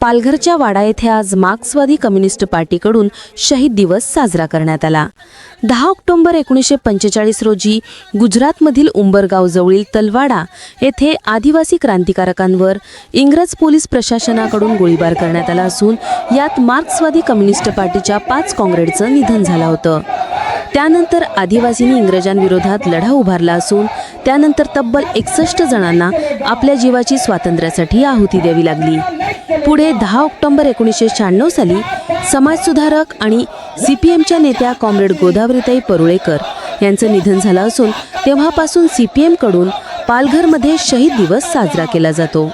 पालघरच्या वाडा येथे आज मार्क्सवादी कम्युनिस्ट पार्टीकडून शहीद दिवस साजरा करण्यात आला. दहा ऑक्टोबर एकोणीसशे पंचेचाळीस रोजी गुजरातमधील उंबरगावजवळील तलवाडा येथे आदिवासी क्रांतिकारकांवर इंग्रज पोलीस प्रशासनाकडून गोळीबार करण्यात आला असून यात मार्क्सवादी कम्युनिस्ट पार्टीच्या पाच काँग्रेडचं निधन झालं होतं. त्यानंतर आदिवासींनी इंग्रजांविरोधात लढा उभारला असून त्यानंतर तब्बल एकसष्ट जणांना आपल्या जीवाची स्वातंत्र्यासाठी आहुती द्यावी लागली. पुढे दहा ऑक्टोबर एकोणीसशे शहाण्णव साली समाजसुधारक आणि सी पी एमच्या नेत्या कॉम्रेड गोदावरीताई परुळेकर यांचं निधन झालं असून तेव्हापासून सी पी एमकडून पालघरमध्ये शहीद दिवस साजरा केला जातो.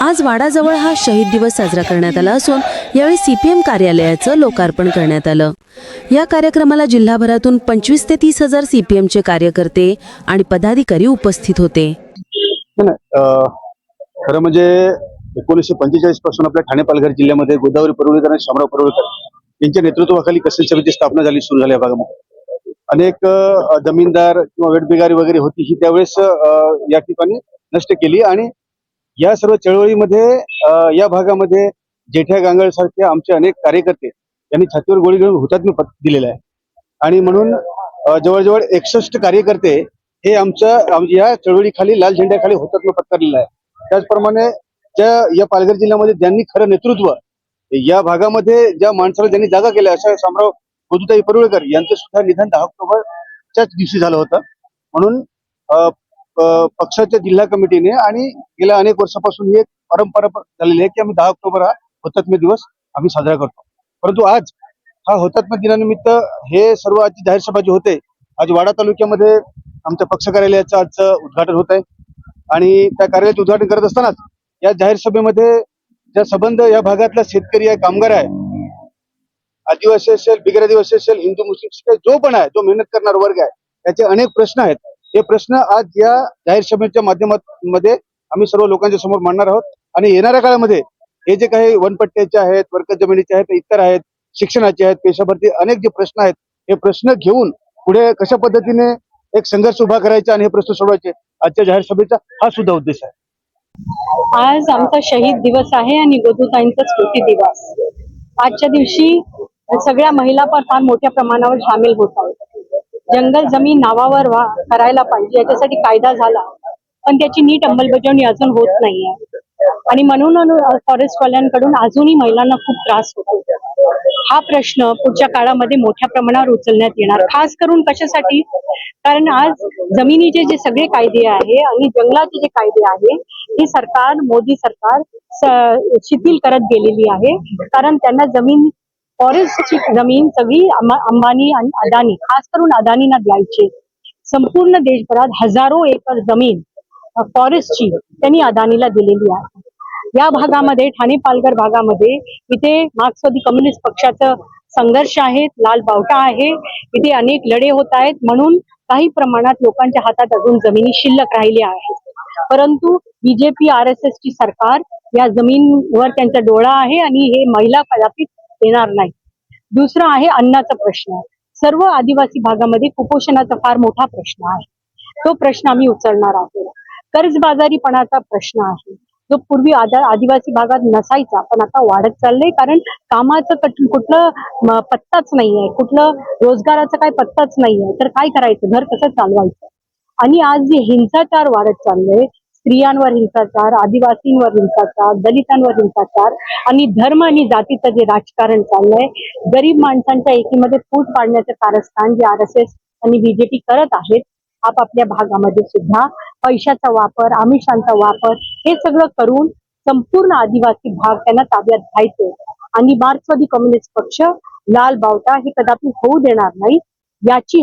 आज वाडाजवळ हा शहीद दिवस साजरा करण्यात आला असून यावेळी सी पी एम कार्यालयाचं लोकार्पण करण्यात आलं. या कार्यक्रमाला जिल्हाभरातून पंचवीस ते तीस हजार सी पी एमचे कार्यकर्ते आणि पदाधिकारी उपस्थित होते. खरं म्हणजे एकोणीसशे पंचेचाळीसपासून आपल्या ठाणे पालघर जिल्ह्यामध्ये गोदावरी परुळेकर आणि शामराव परुळेकर यांच्या नेतृत्वाखाली कसेल समिती स्थापना झाली सुरू झाली या भागामध्ये? अनेक जमीनदार किंवा वेटबिगारी वगैरे होती ही त्यावेळेस या ठिकाणी नष्ट केली आणि या सर्व चळवळीमध्ये या भागामध्ये जेठ्या गांगळ सारखे आमचे अनेक कार्यकर्ते यांनी छातीवर गोळी घेऊन हुतात्म्य पद दिलेलं आहे. आणि म्हणून जवळजवळ एकसष्ट कार्यकर्ते हे आमच्या या चळवळीखाली लाल झेंड्याखाली हुतात्मा पत्करलेलं आहे. त्याचप्रमाणे ज्या या पालघर जिल्ह्यामध्ये ज्यांनी खरं नेतृत्व या भागामध्ये ज्या माणसाला ज्यांनी जागा केल्या अशा शामराव गोदुताई परुळेकर यांचं सुद्धा निधन दहा ऑक्टोबरच्याच दिवशी झालं होतं. म्हणून अं, पक्षाच्या जिल्हा कमिटीने आणि गेल्या अनेक वर्षापासून ही एक परंपरा झालेली आहे की आम्ही दहा ऑक्टोबर हा हुतात्मा दिवस आम्ही साजरा करतो. परंतु आज हा हुतात्मा दिनानिमित्त हे सर्व आजची जाहीर सभा जी होते आज वाडा तालुक्यामध्ये आमच्या पक्ष कार्यालयाचं आजचं उद्घाटन होत आहे आणि त्या कार्यालयाचं उद्घाटन करत असतानाच या जाहीर सभेमध्ये ज्या संबंध या भागातला शेतकरी आहे कामगार आहे आदिवासी असेल बिगर आदिवासी असेल हिंदू मुस्लिम शिख जो पण आहे जो मेहनत करणार वर्ग आहे त्याचे अनेक प्रश्न आहेत. हे प्रश्न आज या जाहीर सभेच्या माध्यमामध्ये आम्ही सर्व लोकांच्या समोर मांडणार आहोत. आणि येणाऱ्या काळामध्ये हे जे काही वनपट्ट्याचे आहेत वर्ग जमिनीचे आहेत इतर आहेत शिक्षणाचे आहेत पेशाभरती अनेक जे प्रश्न आहेत हे प्रश्न घेऊन पुढे कशा पद्धतीने एक संघर्ष उभा करायचा आणि हे प्रश्न सोडवायचे आजच्या जाहीर सभेचा हा सुद्धा उद्देश आहे. आज आमचा शहीद दिवस आहे आणि गोदूताईंचा स्मृती दिवस. आजच्या दिवशी सगळ्या महिला पण फार मोठ्या प्रमाणावर सामील होत आहेत. जंगल जमीन नावावर वा- करायला पाहिजे याच्यासाठी कायदा झाला. पण त्याची नीट अंमलबजावणी अजून होत नाहीये आणि म्हणून फॉरेस्ट वाल्यांकडून अजूनही महिलांना खूप त्रास होतो. हा प्रश्न पुढच्या काळामध्ये मोठ्या प्रमाणावर उचलण्यात येणार. खास करून कशासाठी? कारण आज जमिनीचे जे सगळे कायदे आहे आणि जंगलाचे जे कायदे आहे हे सरकार मोदी सरकार शिथिल करत गेलेली आहे. कारण त्यांना जमीन फॉरेस्टची जमीन सगळी अंबानी आणि अदानी खास करून अदानीना द्यायचे. संपूर्ण देशभरात हजारो एकर जमीन फॉरेस्टची त्यांनी अदानीला दिलेली आहे. या भागामध्ये ठाणे पालघर भागामध्ये इथे मार्क्सवादी कम्युनिस्ट पक्षाचं संघर्ष आहे लाल बावटा आहे. इथे अनेक लढे होत आहेत. म्हणून काही प्रमाणात लोकांच्या हातात अजून जमिनी शिल्लक राहिल्या आहेत. परंतु बीजेपी आर एस ची सरकार या जमीनवर त्यांचा डोळा आहे आणि हे महिला कदापित येणार नाही. दुसरं आहे अन्नाचा प्रश्न. सर्व आदिवासी भागामध्ये कुपोषणाचा फार मोठा प्रश्न आहे. तो प्रश्न आम्ही उचलणार आहोत. कर्जबाजारीपणाचा प्रश्न आहे. जो पूर्वी आदा- आदिवासी भागात नसायचा पण आता वाढत चाललंय कारण कामाचं कुठलं पत्ताच नाहीये. कुठलं रोजगाराचा काय पत्ताच नाहीये. तर काय करायचं? घर कसं चालवायचं? आणि आज जे हिंसाचार वाढत चाललंय स्त्रियांवर हिंसाचार आदिवासींवर हिंसाचार दलितांवर हिंसाचार आणि धर्म आणि जातीचं जे राजकारण चाललंय गरीब माणसांच्या एकीमध्ये फूट पाडण्याचं कारस्थान जे आर एस एस आणि बीजेपी करत आहेत आपापल्या भागामध्ये सुद्धा पैशाचा वापर आमिषांचा वापर हे सगळं करून संपूर्ण आदिवासी भाग त्यांना ताब्यात घ्यायचे. आणि मार्क्सवादी कम्युनिस्ट पक्ष लाल बावटा हे कदापि होऊ देणार नाही याची